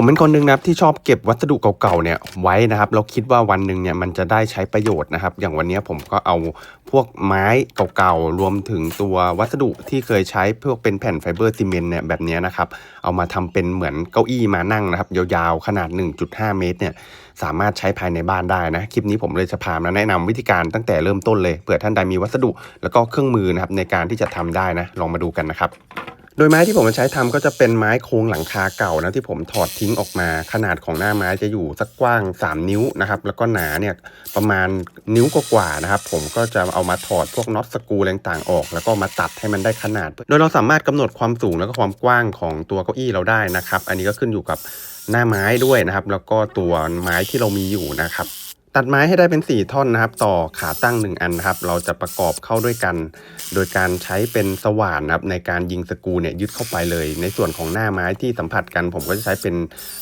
ผมเป็นคนหนึ่งนะครับที่ชอบเก็บวัสดุเก่าๆเนี่ยไว้นะครับเราคิดว่าวันหนึ่งเนี่ยมันจะได้ใช้ประโยชน์นะครับ อย่างวันนี้ผมก็เอาพวกไม้เก่าๆรวมถึงตัววัสดุที่เคยใช้พวกเป็นแผ่นไฟเบอร์ซีเมนต์เนี่ยแบบนี้นะครับเอามาทำเป็นเหมือนเก้าอี้มานั่งนะครับ ยาวๆขนาด 1.5 เมตรเนี่ยสามารถใช้ภายในบ้านได้นะคลิปนี้ผมเลยจะพามาแนะนำวิธีการตั้งแต่เริ่มต้นเลยเผื่อท่านใดมีวัสดุ แล้วก็เครื่องมือนะครับในการที่จะทำได้นะลองมาดูกันนะครับ โดยไม้ที่ผมมาใช้ทำก็จะเป็นไม้โครงหลังคาเก่านะที่ผมถอดทิ้งออกมาขนาดของหน้าไม้จะอยู่สักกว้าง 3 นิ้วนะครับแล้วก็หนาเนี่ยประมาณนิ้วกว่าๆนะครับผมก็จะเอามาถอดพวกน็อตสกรูต่างๆออก แล้วก็มาตัดให้มันได้ขนาด โดยเราสามารถกำหนดความสูงแล้วก็ความกว้างของตัวเก้าอี้เราได้นะครับ อันนี้ก็ขึ้นอยู่กับหน้าไม้ด้วยนะครับ แล้วก็ตัวไม้ที่เรามีอยู่นะครับ ตัดไม้ให้ได้เป็น 4 ท่อนนะครับ ต่อขาตั้ง 1 อันนะครับ เราจะประกอบเข้าด้วยกัน โดยการใช้เป็นสว่านนะครับในการยิงสกูเนี่ยยึดเข้าไปเลย ในส่วนของหน้าไม้ที่สัมผัสกัน ผมก็จะใช้เป็น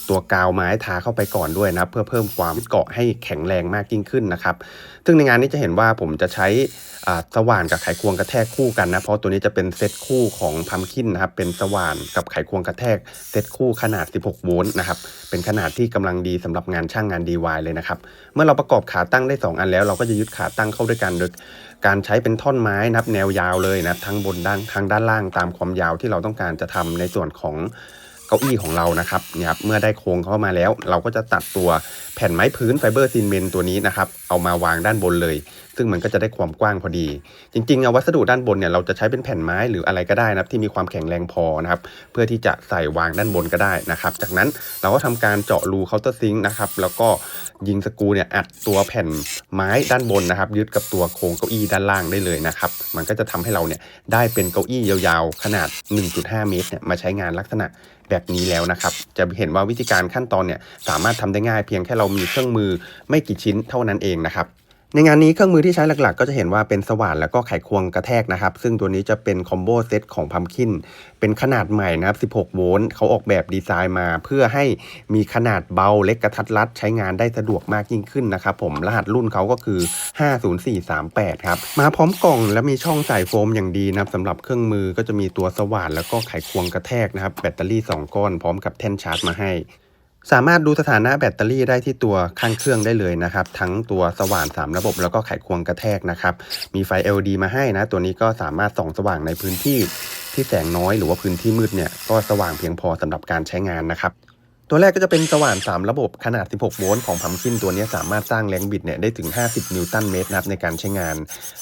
ตัวกาวไม้ทาเข้าไปก่อนด้วยนะครับ เพื่อเพิ่มความเกาะให้แข็งแรงมากยิ่งขึ้นนะครับ ซึ่งในงานนี้จะเห็นว่าผมจะใช้สว่านกับไขควงกระแทกคู่กันนะ เพราะตัวนี้จะเป็นเซตคู่ของพัมคินนะครับ เป็นสว่านกับไขควงกระแทกเซตคู่ขนาด 16 โวลต์นะครับ เป็นขนาดที่กำลังดีสำหรับงานช่างงาน DIY เลยนะครับ เมื่อเราประกอบขาตั้งได้ 2 อันแล้ว เราก็จะยึดขาตั้งเข้าด้วยกันโดยการใช้เป็นท่อนไม้นับแนวยาวเลยนะทั้งบนด้านทั้งด้านล่างตามความยาวที่เราต้องการจะทำในส่วนของเก้าอี้ของเรานะครับเนี่ยครับเมื่อได้โครงเข้ามาแล้ว เราก็จะตัดตัวแผ่นไม้พื้นไฟเบอร์ซีเมนต์ตัวนี้นะครับเอามาวางด้านบนเลย ซึ่งมันก็จะได้ความกว้างพอดี จริงๆเอาวัสดุด้านบนเนี่ยเราจะใช้เป็นแผ่นไม้หรืออะไรก็ได้นะครับที่มีความแข็งแรงพอนะครับเพื่อที่จะใส่วางด้านบนก็ได้นะครับ จากนั้นเราก็ทำการเจาะรูเคาน์เตอร์ซิงค์นะครับแล้วก็ยิงสกูเนี่ยอัดตัวแผ่นไม้ด้านบนนะครับ ยึดกับตัวโครงเก้าอี้ด้านล่างได้เลยนะครับ มันก็จะทำให้เราเนี่ยได้เป็นเก้าอี้ยาวๆ ขนาด 1.5 เมตรเนี่ยมาใช้งานลักษณะแบบนี้แล้วนะครับ จะเห็นว่าวิธีการขั้นตอนเนี่ยสามารถทำได้ง่ายเพียงแค่เรามีเครื่องมือไม่กี่ชิ้นเท่านั้นเองนะครับ ในงานนี้เครื่องมือที่ใช้หลักๆ ก็จะเห็นว่าเป็นสว่านแล้วก็ไขควงกระแทกนะครับ ซึ่งตัวนี้จะเป็นคอมโบเซตของพัมคินเป็นขนาดใหม่นะครับ 16 โวลต์เขาออกแบบดีไซน์มาเพื่อให้มีขนาดเบาเล็กกระทัดรัด ใช้งานได้สะดวกมากยิ่งขึ้นนะครับผมรหัสรุ่นเขาก็คือ 50438 ครับ มาพร้อมกล่องและมีช่องใส่โฟมอย่างดีนะครับสำหรับเครื่องมือก็จะมีตัวสว่านแล้วก็ไขควงกระแทกนะครับแบตเตอรี่ 2 ก้อนพร้อมกับแท่นชาร์จมาให้ สามารถดูสถานะแบตเตอรี่ได้ที่ตัวข้างเครื่องได้เลยนะครับ ทั้งตัวสว่าน 3 ระบบแล้วก็ไขควงกระแทกนะครับ มีไฟ LED มาให้นะ ตัวนี้ก็สามารถส่องสว่างในพื้นที่ที่แสงน้อยหรือว่าพื้นที่มืดเนี่ยก็สว่างเพียงพอสำหรับการใช้งานนะครับตัวแรกก็จะเป็นสว่าน 3 ระบบขนาด 16 โวลต์ของพัมคินตัวนี้สามารถสร้างแรงบิดเนี่ยได้ถึง 50 นิวตันเมตรนะครับในการใช้งาน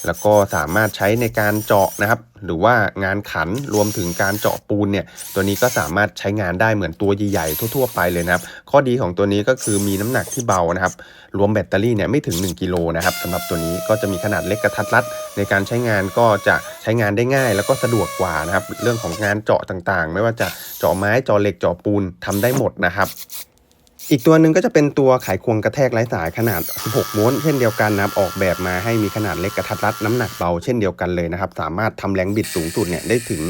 แล้วก็สามารถใช้ในการเจาะนะครับ หรือว่างานขันรวมถึงการเจาะปูนเนี่ยตัวนี้ก็สามารถใช้งานได้เหมือนตัวใหญ่ๆทั่วๆไปเลยนะครับข้อดีของตัวนี้ก็คือมีน้ำหนักที่เบานะครับรวมแบตเตอรี่เนี่ยไม่ถึง 1กิโลนะครับสำหรับตัวนี้ก็จะมีขนาดเล็กกระทัดรัด ในการใช้งานก็จะใช้งานได้ง่าย แล้วก็สะดวกกว่านะครับเรื่องของงานเจาะต่างๆ ไม่ว่าจะเจาะไม้เจาะเหล็กเจาะปูนทำได้หมดนะครับ อีกตัวหนึ่งก็จะเป็นตัวไขควงกระแทกไร้สายขนาด 16 โวลต์เช่นเดียวกันนะครับออกแบบมาให้มีขนาดเล็กกระทัดรัดน้ำหนักเบาเช่นเดียวกันเลยนะครับ สามารถทำแรงบิดสูงสุดเนี่ยได้ถึง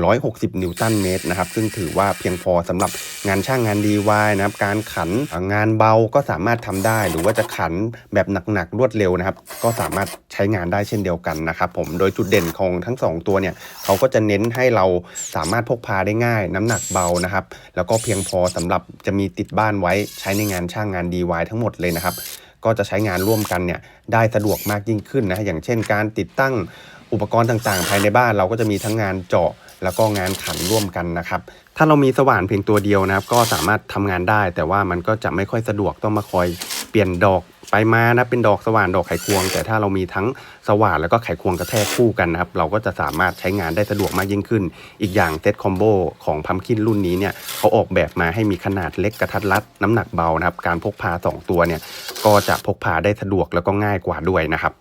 160 นิวตันเมตรนะครับ ซึ่งถือว่าเพียงพอสำหรับงานช่างงาน DIY นะครับ การขันงานเบาก็สามารถทำได้ หรือว่าจะขันแบบหนักๆรวดเร็วนะครับ ก็สามารถใช้งานได้เช่นเดียวกันนะครับผมโดยจุดเด่นของทั้งสองตัวเนี่ยเขาก็จะเน้นให้เราสามารถพกพาได้ง่าย น้ำหนักเบานะครับแล้วก็เพียงพอสำหรับจะมีติดบ้านไว้ใช้ในงานช่างงาน DIY ทั้งหมดเลยนะครับ ก็จะใช้งานร่วมกันเนี่ยได้สะดวกมากยิ่งขึ้นนะอย่างเช่น การติดตั้งอุปกรณ์ต่างๆ ภายในบ้านเราก็จะมีทั้งงานเจาะแล้วก็งานขันร่วมกันนะครับ ถ้าเรามีสว่านเพียงตัวเดียวนะครับ ก็สามารถทำงานได้ แต่ว่ามันก็จะไม่ค่อยสะดวกต้องมาคอย เปลี่ยนดอกไปมานะเป็นดอกสว่านดอกไขควง แต่ถ้าเรามีทั้งสว่านแล้วก็ไขควงกระแทกคู่กันนะครับเราก็จะสามารถใช้งานได้สะดวกมากยิ่งขึ้น อีกอย่างเซตคอมโบของพัมคินรุ่นนี้เนี่ยเขาออกแบบมาให้มีขนาดเล็กกระทัดรัดน้ำหนักเบานะครับการพกพา 2 ตัวเนี่ยก็จะพกพาได้สะดวกแล้วก็ง่ายกว่าด้วยนะครับ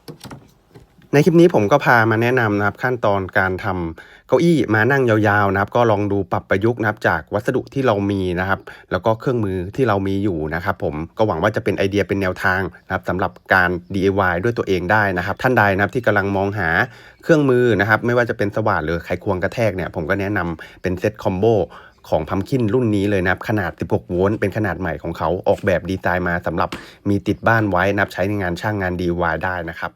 ในคลิปนี้ผมก็พามาแนะนำนะครับขั้นตอนการทำเก้าอี้มานั่งยาวๆนะครับ ก็ลองดูปรับประยุกต์นะครับจากวัสดุที่เรามีนะครับ แล้วก็เครื่องมือที่เรามีอยู่นะครับ ผมก็หวังว่าจะเป็นไอเดียเป็นแนวทางนะครับสำหรับการ DIY ด้วยตัวเองได้นะครับ ท่านใดนะครับที่กำลังมองหาเครื่องมือนะครับ ไม่ว่าจะเป็นสว่านหรือไขควงกระแทกเนี่ยผมก็แนะนำเป็นเซตคอมโบของพัมคินรุ่นนี้เลยนะครับ ขนาด 16 โวลต์เป็นขนาดใหม่ของเขาออกแบบดีไซน์มาสำหรับมีติดบ้านไว้นะครับใช้ในงานช่างงาน DIY ได้นะครับ